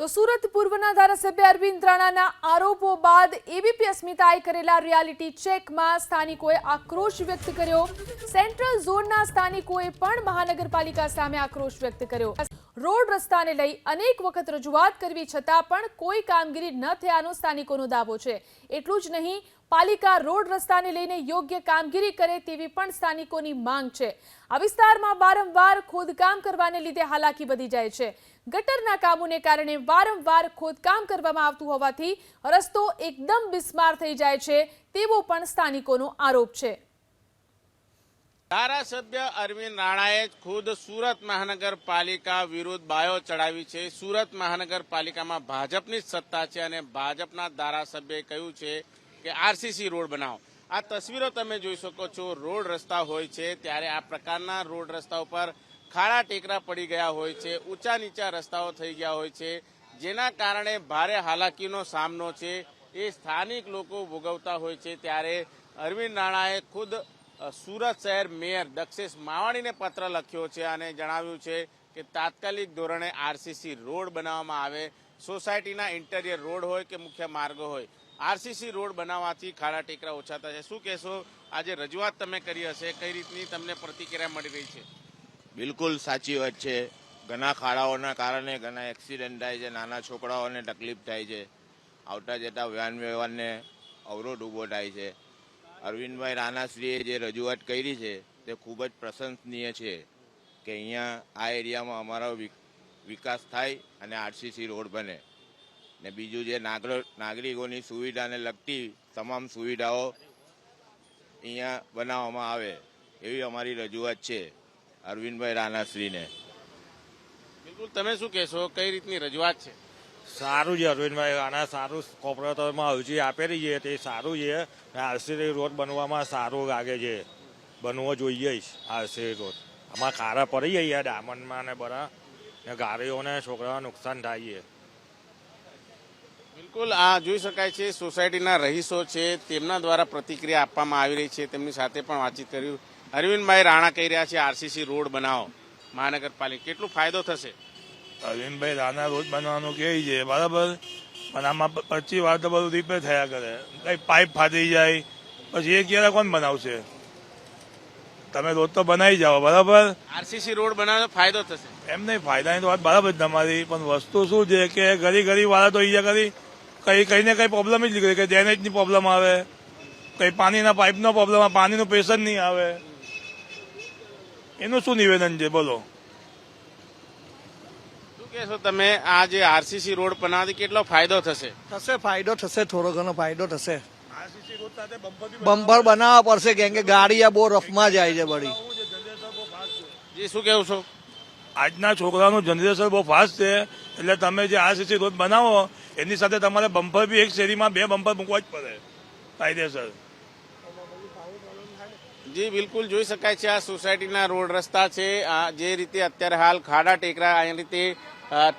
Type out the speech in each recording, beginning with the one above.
તો સુરત પૂર્વના ધારાસભ્ય અરવિંદ રાણાના આરોપો બાદ એબીપી અસ્મિતાએ કરેલા રિયાલિટી ચેકમાં સ્થાનિકોએ આક્રોશ વ્યક્ત કર્યો. સેન્ટ્રલ ઝોનના સ્થાનિકોએ પણ મહાનગરપાલિકા સામે આક્રોશ વ્યક્ત કર્યો. રોડ રસ્તાને લઈ અનેક વખત રજૂઆત કરવી છતાં પણ કોઈ કામગીરી ન થયાનો સ્થાનિકોનો દાવો છે. એટલું જ નહીં, પાલિકા રોડ રસ્તાને લઈને યોગ્ય કામગીરી કરે તેવી પણ સ્થાનિકોની માંગ છે. આ વિસ્તારમાં વારંવાર ખોદકામ કરવાને લીધે હાલાકી વધી જાય છે. ગટરના કામોને કારણે વારંવાર ખોદકામ કરવામાં આવતું હોવાથી રસ્તો એકદમ બિસ્માર થઈ જાય છે તેવો પણ સ્થાનિકોનો આરોપ છે. ધારાસભ્ય અરવિંદ રાણાએ ખુદ સુરત મહાનગરપાલિકા વિરુદ્ધ બાયો ચડાવી છે. સુરત મહાનગરપાલિકામાં ભાજપની જ સત્તા છે અને ભાજપના ધારાસભ્યએ કહ્યું છે કે આરસીસી રોડ બનાવો. આ તસવીરો તમે જોઈ શકો છો. રોડ રસ્તા હોય છે, ત્યારે આ પ્રકારના રોડ રસ્તા ઉપર ખાડા ટેકરા પડી ગયા હોય છે, ઊંચા નીચા રસ્તાઓ થઈ ગયા હોય છે, જેના કારણે ભારે હાલાકીનો સામનો છે. એ સ્થાનિક લોકો ભોગવતા હોય છે ત્યારે અરવિંદ રાણાએ ખુદ સુરત શહેર મેયર દક્ષેશ માવાણીને પત્ર લખ્યો છે અને જણાવ્યું છે કે તાત્કાલિક ધોરણે આરસીસી રોડ બનાવવામાં આવે. સોસાયટીના ઇન્ટેરિયર રોડ હોય કે મુખ્ય માર્ગો હોય, આરસીસી રોડ બનાવવાથી ખાડા ટેકરા ઓછા થશે શું કહેશો? આજે રજૂઆત તમે કરી હશે. કઈ રીતની તમને પ્રતિક્રિયા મળી રહી છે? બિલકુલ સાચી વાત છે. ઘણા ખાડાઓના કારણે ઘણા એક્સિડન્ટ થાય છે, નાના છોકરાઓને તકલીફ થાય છે. આવતા જતા વ્યાન વ્યવહારને અવરોધ ઊભો થાય છે. અરવિંદભાઈ રાણાશ્રીએ જે રજૂઆત કરી છે, તે ખૂબ જ પ્રશંસનીય છે કે અહીંયા આ એરિયામાં અમારો વિકાસ થાય અને આરસીસી રોડ બને. ને બીજું જે નાગર, નાગરિકોની સુવિધાને લગતી તમામ સુવિધાઓ અહીંયા બનાવવામાં આવે, એવી અમારી રજૂઆત છે. અરવિંદભાઈ રાણાશ્રીને. બિલકુલ તમે શું કહેશો? કઈ રીતની રજૂઆત છે? સારું છે અરવિંદભાઈ આના સારું કોર્પોરેટરમાં અરજી આપેલી છે તે સારું છે. આરસી રોડ બનવામાં સારું લાગે છે. બનવો જોઈએ જ આરસીડી રોડ. આમાં ખારા પડી જઈએ ડામંડમાં ને બધા ને ગાડીઓને છોકરાઓને નુકસાન થાય છે. બિલકુલ આ જોઈ શકાય છે સોસાયટીના રહીશો છે તેમના દ્વારા પ્રતિક્રિયા આપવામાં આવી રહી છે તેમની સાથે પણ વાતચીત કર્યું. અરવિંદભાઈ રાણા કહી રહ્યા છે આરસીસી રોડ બનાવો. મહાનગરપાલિકા કેટલો ફાયદો થશે? અરવિંદભાઈ રાણા રોડ બનાવવાનું કહે છે બરાબર? પણ આમાં પચીસ વાર તો બધું રિપેર થયા કરે. કઈ પાઇપ ફાટી જાય પછી એ ક્યારે કોણ બનાવશે? તમે રોજ તો બનાવી જાઓ બરાબર? આરસીસી રોડ બનાવવાનો ફાયદો થશે. એમ નહીં ફાયદાની તો વાત બરાબર જ તમારી પણ વસ્તુ શું છે કે ઘડી ઘડી વાળા તો અહીંયા કરી કઈ કઈ ને કઈ પ્રોબ્લેમ જ નીકળે કઈ ડ્રેનેજની પ્રોબ્લેમ આવે કઈ પાણીના પાઇપનો પ્રોબ્લેમ આવે પાણીનું પ્રેશર નહીં આવે. એનું શું નિવેદન છે? બોલો. શું કહેશો તમે? આ જે આરસીસી રોડ બનાવવાથી કેટલો ફાયદો થશે? થશે ફાયદો થશે થોડો ઘણો ફાયદો થશે. બમ્પર બનાવવા પડશે કેમ કે ગાડી આ બહુ રફમાં જાય છે વળી જી શું કેવું છો? આજના છોકરાનું જનરેશન બહુ ફાસ્ટ છે એટલે તમે જે આરસીસી રોડ બનાવો એની સાથે તમારે બમ્પર બી એક શેરીમાં બે બમ્પર મૂકવા જ પડે. કાયદેસર. જી, બિલકુલ જોઈ શકાય છે આ સોસાયટીના રોડ રસ્તા છે. આ જે રીતે અત્યારે હાલ ખાડા ટેકરા, આ રીતે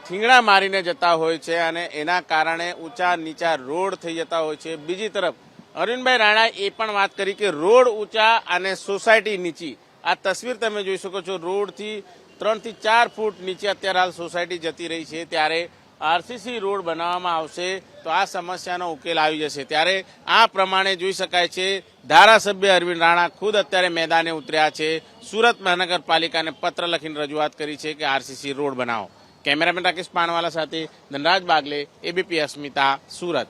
થીંગડા મારીને જતા હોય છે અને એના કારણે ઊંચા નીચા રોડ થઈ જતા હોય છે. બીજી તરફ, અરવિંદભાઈ રાણાએ એ પણ વાત કરી કે રોડ ઊંચા અને સોસાયટી નીચી. આ તસવીર તમે જોઈ શકો છો. રોડથી ત્રણથી ચાર ફૂટ નીચે અત્યારે હાલ સોસાયટી જતી રહી છે. ત્યારે આરસીસી રોડ બનાવવામાં આવશે તો આ સમસ્યાનો ઉકેલ આવી જશે. ત્યારે આ પ્રમાણે જોઈ શકાય છે, ધારાસભ્ય અરવિંદ રાણા ખુદ અત્યારે મેદાને ઉતર્યા છે. સુરત મહાનગરપાલિકાને પત્ર લખીને રજૂઆત કરી છે કે આરસીસી રોડ બનાવો. કેમેરામેન રાકેશ પાનવાલા સાથે ધનરાજ બાગલે, એબીપી અસ્મિતા, સુરત.